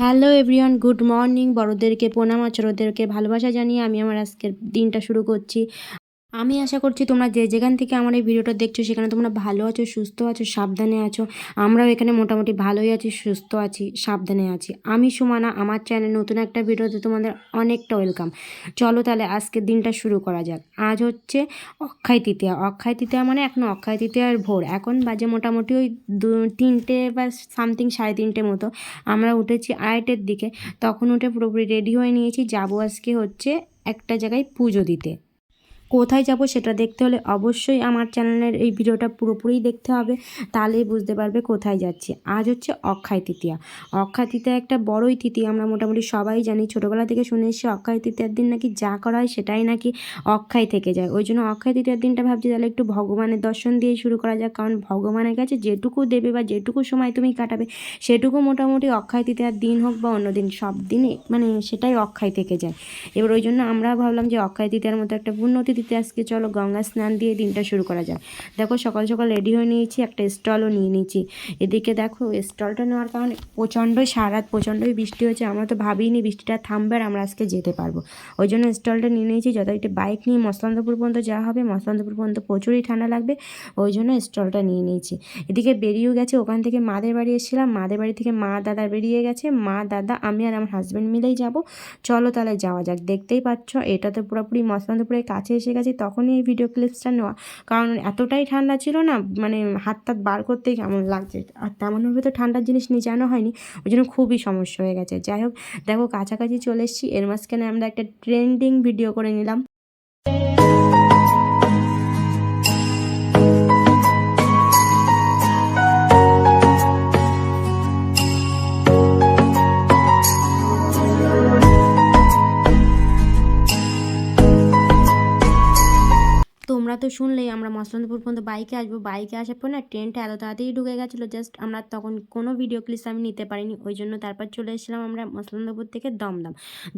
Hello everyone, good morning. বড়োদেরকে, প্রণাম আর ভালোবাসা জানিয়ে আমি আমার আজকের দিনটা শুরু করছি। আমি আশা করছি তোমরা যে যেখান থেকে আমার এই ভিডিওটা দেখছ, সেখানে তোমরা ভালো আছো, সুস্থ আছো, সাবধানে আছো। আমরাও এখানে মোটামুটি ভালোই আছি, সুস্থ আছি, সাবধানে আছি। আমি সুমানা, আমার চ্যানেল নতুন একটা ভিডিওতে তোমাদের অনেকটা ওয়েলকাম। চলো তাহলে আজকের দিনটা শুরু করা যাক। আজ হচ্ছে অক্ষয় তৃতীয়া। অক্ষয় তৃতীয়া মানে এখন অক্ষয় তৃতীয়ার ভোর। এখন বাজে মোটামুটি ওই দু, তিনটে বা সামথিং, সাড়ে তিনটে মতো। আমরা উঠেছি আড়াইটের দিকে। তখন উঠে পুরোপুরি রেডি হয়ে নিয়েছি। যাব আজকে হচ্ছে একটা জায়গায় পুজো দিতে। কোথায় যাব সেটা দেখতে হলে অবশ্যই আমার চ্যানেলের এই ভিডিওটা পুরোপুরি দেখতে হবে, তাহলেই বুঝতে পারবে কোথায় যাচ্ছি। আজ হচ্ছে অক্ষয় তৃতীয়া। অক্ষয় তৃতীয়া একটা বড়ই তিথি, আমরা মোটামুটি সবাই জানি, ছোটোবেলা থেকে শুনে এসেছি অক্ষয় তৃতীয়ার দিন নাকি যা করা হয় সেটাই নাকি অক্ষয় থেকে যায়। ওই জন্য অক্ষয় তৃতীয়ার দিনটা ভাবছি তাহলে একটু ভগবানের দর্শন দিয়ে শুরু করা যাক, কারণ ভগবানের কাছে যেটুকু দেবে বা যেটুকু সময় তুমি কাটাবে, সেটুকু মোটামুটি অক্ষয় তৃতীয়ার দিন হোক বা অন্য দিন, সব দিনে মানে সেটাই অক্ষয় থেকে যায়। এবার ওই জন্য আমরা ভাবলাম যে অক্ষয় তৃতীয়ার মতো একটা পূর্ণ তিথিতে আজকে চলো গঙ্গা স্নান দিয়ে দিনটা শুরু করা যায় দেখো সকাল সকাল রেডি হয়ে নিয়েছি, একটা স্টলও নিয়ে নিয়েছি। এদিকে দেখো স্টলটা নেওয়ার কারণে প্রচণ্ডই সারাত, প্রচণ্ডই বৃষ্টি হয়েছে। আমরা তো ভাবিনি বৃষ্টিটা থামবে আর আমরা আজকে যেতে পারব। ওই জন্য স্টলটা নিয়ে নিয়েছি, যথারীতি বাইক নিয়ে মসলান্তপুর পর্যন্ত যাওয়া হবে। মসলান্তপুর পর্যন্ত প্রচুরই ঠান্ডা লাগবে, ওই জন্য স্টলটা নিয়ে নিয়েছি। এদিকে বেরিয়েও গেছে, ওখান থেকে মাদের বাড়ি এসেছিলাম। মাদের বাড়ি থেকে মা দাদা বেরিয়ে গেছে। মা দাদা, আমি আর আমার হাজব্যান্ড মিলেই যাব। চলো তাহলে যাওয়া যাক। দেখতেই পাচ্ছ, এটা তো পুরোপুরি মসলান্তপুরের কাছে এসে গেছি তখনই এই ভিডিও ক্লিপসটা নেওয়া। কারণ এতটাই ঠান্ডা ছিল না মানে হাত টাত বার করতেই কেমন লাগছে। আর তেমনভাবে তো ঠান্ডার জিনিস নিয়ে জানো হয়নি, ওই জন্য খুবই সমস্যা হয়ে গেছে। যাই হোক, দেখো কাছাকাছি চলে এসেছি, এর মাঝখানে আমরা একটা ট্রেন্ডিং ভিডিও করে নিলাম। তো শুনলেই আমরা মসলন্দপুর পর্যন্ত বাইকে আসব। বাইকে আসার পর না ট্রেনটা এত তাড়াতাড়ি ঢুকে গেছিল জাস্ট আমরা তখন কোনো ভিডিও ক্লিপস আমি নিতে পারিনি, ওই জন্য তারপর চলে এসেছিলাম আমরা মসলন্দপুর থেকে দমদম।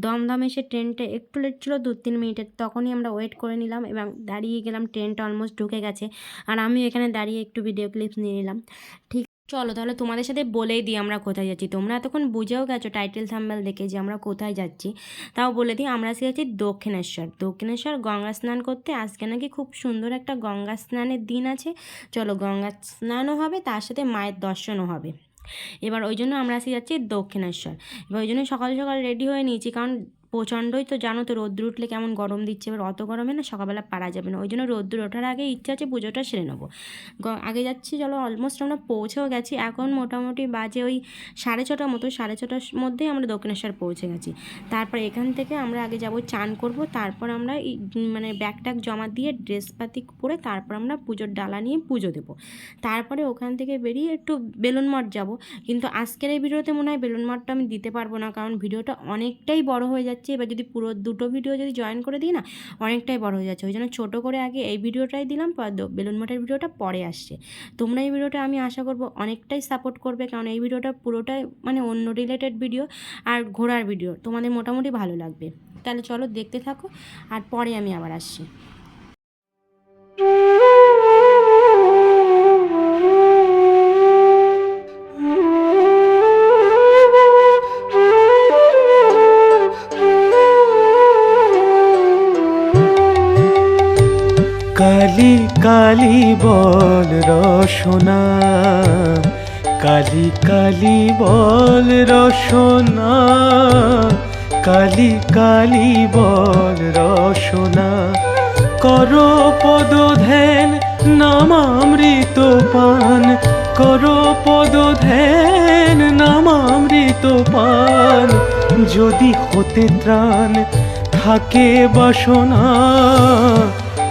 দমদম এসে ট্রেনটা একটু লেট ছিল, দু তিন মিনিটের, তখনই আমরা ওয়েট করে নিলাম এবং দাঁড়িয়ে গেলাম ট্রেনটা অলমোস্ট ঢুকে গেছে। আর আমি এখানে দাঁড়িয়ে একটু ভিডিও ক্লিপস নিয়ে নিলাম। ঠিক চলো তাহলে তোমাদের সাথে বলেই দিই আমরা কোথায় যাচ্ছি। তোমরা এতক্ষণ বুঝেও গেছো টাইটেল থাম্বেল দেখে যে আমরা কোথায় যাচ্ছি। তাও বলে দিই, আমরা আজকে যাচ্ছি দক্ষিণেশ্বর। দক্ষিণেশ্বর গঙ্গা স্নান করতে আজকে নাকি খুব সুন্দর একটা গঙ্গা স্নানের দিন আছে। চলো গঙ্গা স্নানও হবে, তার সাথে মায়ের দর্শনও হবে। এবার ওই জন্য আমরা আজকে যাচ্ছি দক্ষিণেশ্বর। এবার ওই জন্য সকাল সকাল রেডি হয়ে নিয়েছি, কারণ প্রচণ্ডই তো জানো তো রোদ্দুর উঠলে কেমন গরম দিচ্ছে, এবার অত গরমে না সকালবেলা পারা যাবে না। ওই জন্য রোদ্দুর ওঠার আগে ইচ্ছা আছে পুজোটা সেরে নেব। আগে যাচ্ছি চলো অলমোস্ট আমরা পৌঁছেও গেছি। এখন মোটামুটি বাজে ওই সাড়ে ছটার মতো, সাড়ে ছটার মধ্যেই আমরা দক্ষিণেশ্বর পৌঁছে গেছি। তারপর এখান থেকে আমরা আগে যাব, চান করব, তারপর আমরা মানে ব্যাগ ট্যাগ জমা দিয়ে ড্রেসপাতি পরে তারপর আমরা পুজোর ডালা নিয়ে পুজো দেবো। তারপরে ওখান থেকে বেরিয়ে একটু বেলুন মঠ যাব। কিন্তু আজকের এই ভিডিওতে মনে হয় বেলুন মঠটা আমি দিতে পারব না, কারণ ভিডিওটা অনেকটাই বড় হয়ে যাচ্ছে। এবার যদি পুরো দুটো ভিডিও যদি জয়েন করে দিই না, অনেকটাই বড় হয়ে যাচ্ছে। ওই জন্য ছোটো করে আগে এই ভিডিওটাই দিলাম বেলুন মাঠের ভিডিওটা পরে আসছে। তোমরা এই ভিডিওটা আমি আশা করব অনেকটাই সাপোর্ট করবে, কারণ এই ভিডিওটা পুরোটাই মানে অন্য রিলেটেড ভিডিও আর ঘোরার ভিডিও তোমাদের মোটামুটি ভালো লাগবে। তাহলে চলো দেখতে থাকো, আর পরে আমি আবার আসছি। কালি বল রসনা, কালি কালি বল রসনা, কালি কালি বল রসনা। কর পদ ধ্যান নামামৃত পান, কর পদ ধ্যান নামামৃত পান। যদি হতে ত্রাণ থাকে বাসনা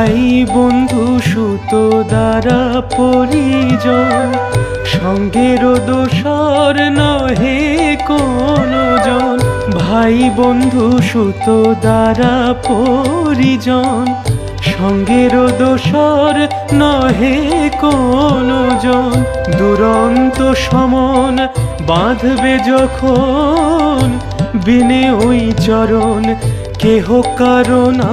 ভাই বন্ধু সুত দ্বারা পরিজন সঙ্গের দোসর নহে কোনো জন। ভাই বন্ধু সুত দ্বারা পরিজন। সঙ্গের দোসর নহে কোনো জন। দুরন্ত সমন বাঁধবে যখন বিনে ওই চরণ। কেহ কারণা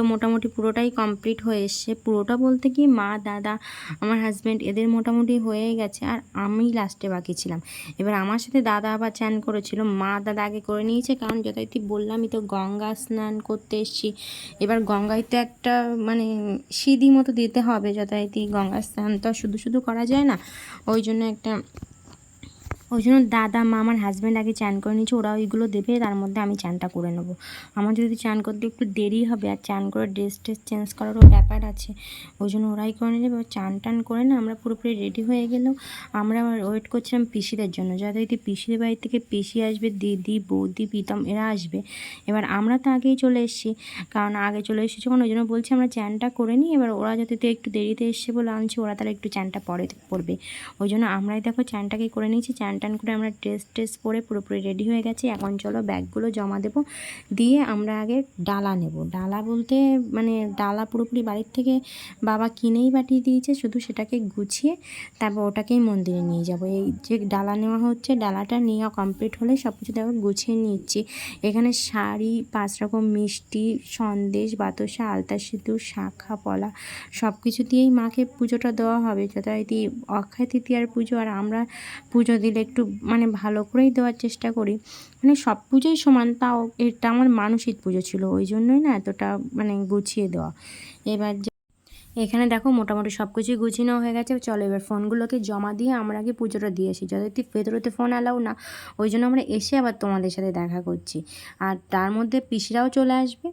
তো মোটামুটি পুরোটাই কমপ্লিট হয়ে এসছে। পুরোটা বলতে কি, মা, দাদা, আমার হাজব্যান্ড এদের মোটামুটি হয়ে গেছে আর আমি লাস্টে বাকি ছিলাম। এবার আমার সাথে দাদা আবার চান করেছিল। মা, দাদা আগে করে নিয়েছে কারণ যথারীতি বললামই তো গঙ্গা স্নান করতে এসছি। এবার গঙ্গায় তো একটা মানে সিঁড়ি মতো দিতে হবে যথারীতি। গঙ্গা স্নান তো শুধু শুধু করা যায় না। ওই জন্য একটা ওই জন্য দাদা, মা আমার হাজব্যান্ড আগে চান করে নিচ্ছে ওরা ওইগুলো দেবে, তার মধ্যে আমি চানটা করে নেব। আমার যদি চান করতে একটু দেরি হবে আর চান করে ড্রেস ট্রেস চেঞ্জ করারও ব্যাপার আছে, ওই জন্য ওরাই করে নেবে চান টান করে না আমরা পুরোপুরি রেডি হয়ে গেলেও আমরা ওয়েট করছিলাম পিসিদের জন্য যদি পিসিদের বাড়ি থেকে পিসি আসবে, দিদি, বৌদি, প্রীতম, এরা আসবে। এবার আমরা তো আগেই চলে এসেছি, কারণ আগে চলে এসেছি যখন ওই জন্য বলছি আমরা চানটা করে নিই, এবার ওরা যাতে একটু দেরিতে এসছে বলে আনছি, ওরা তাহলে একটু চানটা পরে করবে। ওই জন্য আমরাই দেখো চানটাকে করে নিয়েছি চান টান করে আমরা ড্রেস ট্রেস পরে পুরোপুরি রেডি হয়ে গেছি। এখন চলো ব্যাগগুলো জমা দেবো। দিয়ে আমরা আগে ডালা নেব। ডালা বলতে মানে ডালা পুরোপুরি বাড়ির থেকে বাবা কিনেই পাঠিয়ে দিয়েছে। শুধু সেটাকে গুছিয়ে তারপর ওটাকেই মন্দিরে নিয়ে যাব। এই যে ডালা নেওয়া হচ্ছে, ডালাটা নেওয়া কমপ্লিট হলে সব কিছু দেখো গুছিয়ে নিচ্ছি। এখানে শাড়ি, পাঁচ রকম মিষ্টি, সন্দেশ, বাতাসা, আলতা সিঁদুর, শাখা, পলা সব কিছু দিয়েই মাকে পুজোটা দেওয়া হবে। যথারীতি অক্ষয় তৃতীয়ার পুজো আর আমরা পুজো দিলে একটু মানে ভালো করেই দেওয়ার চেষ্টা করি। মানে সব পুজোই সমান, তাও এটা আমার মানসিক পুজো ছিল, ওই জন্যই না এতটা মানে গুছিয়ে দেওয়া। এবার এখানে দেখো মোটামুটি সব কিছুই গুছিয়ে হয়ে গেছে। চলো এবার ফোনগুলোকে জমা দিয়ে আমরা আগে পুজোটা দিয়ে আসি। যদি ভেতরেতে ফোন অ্যালাউ না, ওই জন্য আমরা এসে আবার তোমাদের সাথে দেখা করছি। আর তার মধ্যে পিসিরাও চলে আসবে।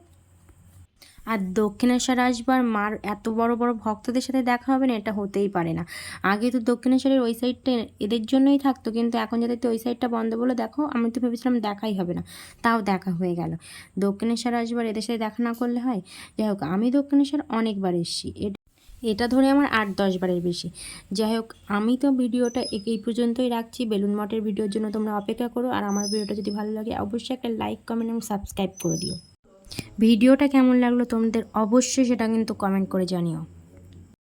আর দক্ষিণেশ্বর আসবার মার এত বড় বড় ভক্তদের সাথে দেখা হবে না, এটা হতেই পারে না। আগে তো দক্ষিণেশ্বরের ওই সাইডটা এদের জন্যই থাকতো, কিন্তু এখন যাতে ওই সাইডটা বন্ধ বলে দেখো, আমি তো ভেবেছিলাম দেখাই হবে না, তাও দেখা হয়ে গেল। দক্ষিণেশ্বর আসবার এদের সাথে দেখা না করলে হয়? যাই হোক, আমি দক্ষিণেশ্বর অনেকবার এসেছি। এটা ধরে আমার আট দশ বারের বেশি। যাই হোক, আমি তো ভিডিওটা এই পর্যন্তই রাখছি। বেলুন মঠের ভিডিওর জন্য তোমরা অপেক্ষা করো, আর আমার ভিডিওটা যদি ভালো লাগে, অবশ্যই একটা লাইক কমেন্ট এবং সাবস্ক্রাইব করে দিও। ভিডিওটা কেমন লাগল তোমাদের অবশ্যই সেটা কিন্তু কমেন্ট করে জানিও।